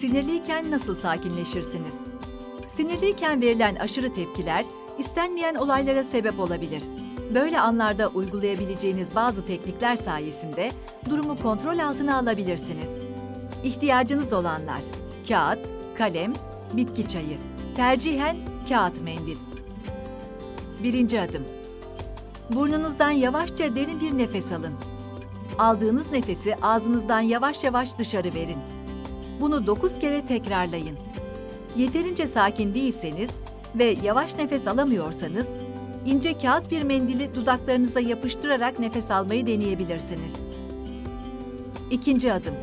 Sinirliyken nasıl sakinleşirsiniz? Sinirliyken verilen aşırı tepkiler istenmeyen olaylara sebep olabilir. Böyle anlarda uygulayabileceğiniz bazı teknikler sayesinde durumu kontrol altına alabilirsiniz. İhtiyacınız olanlar: kağıt, kalem, bitki çayı. Tercihen kağıt mendil. Birinci adım. Burnunuzdan yavaşça derin bir nefes alın. Aldığınız nefesi ağzınızdan yavaş yavaş dışarı verin. Bunu 9 kere tekrarlayın. Yeterince sakin değilseniz ve yavaş nefes alamıyorsanız, ince kağıt bir mendili dudaklarınıza yapıştırarak nefes almayı deneyebilirsiniz. İkinci adım.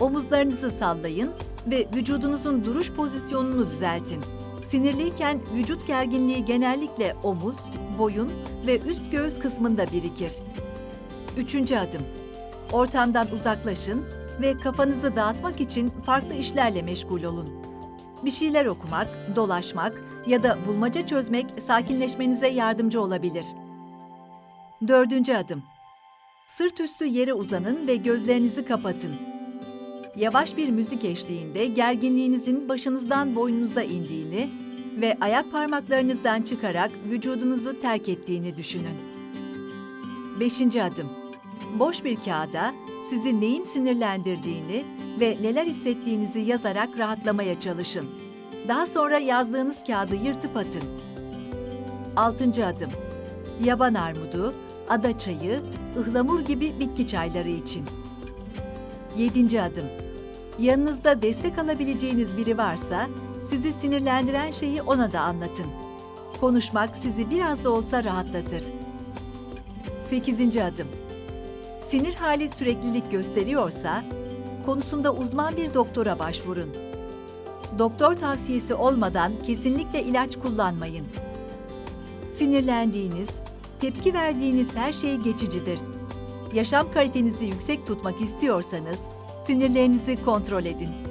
Omuzlarınızı sallayın ve vücudunuzun duruş pozisyonunu düzeltin. Sinirliyken vücut gerginliği genellikle omuz, boyun ve üst göğüs kısmında birikir. Üçüncü adım. Ortamdan uzaklaşın ve kafanızı dağıtmak için farklı işlerle meşgul olun. Bir şeyler okumak, dolaşmak ya da bulmaca çözmek sakinleşmenize yardımcı olabilir. Dördüncü adım. Sırt üstü yere uzanın ve gözlerinizi kapatın. Yavaş bir müzik eşliğinde gerginliğinizin başınızdan boynunuza indiğini ve ayak parmaklarınızdan çıkarak vücudunuzu terk ettiğini düşünün. Beşinci adım. Boş bir kağıda sizi neyin sinirlendirdiğini ve neler hissettiğinizi yazarak rahatlamaya çalışın. Daha sonra yazdığınız kağıdı yırtıp atın. Altıncı adım. Yaban armudu, ada çayı, ıhlamur gibi bitki çayları için. Yedinci adım. Yanınızda destek alabileceğiniz biri varsa, sizi sinirlendiren şeyi ona da anlatın. Konuşmak sizi biraz da olsa rahatlatır. 8. adım. Sinir hali süreklilik gösteriyorsa, konusunda uzman bir doktora başvurun. Doktor tavsiyesi olmadan kesinlikle ilaç kullanmayın. Sinirlendiğiniz, tepki verdiğiniz her şey geçicidir. Yaşam kalitenizi yüksek tutmak istiyorsanız, sinirlerinizi kontrol edin.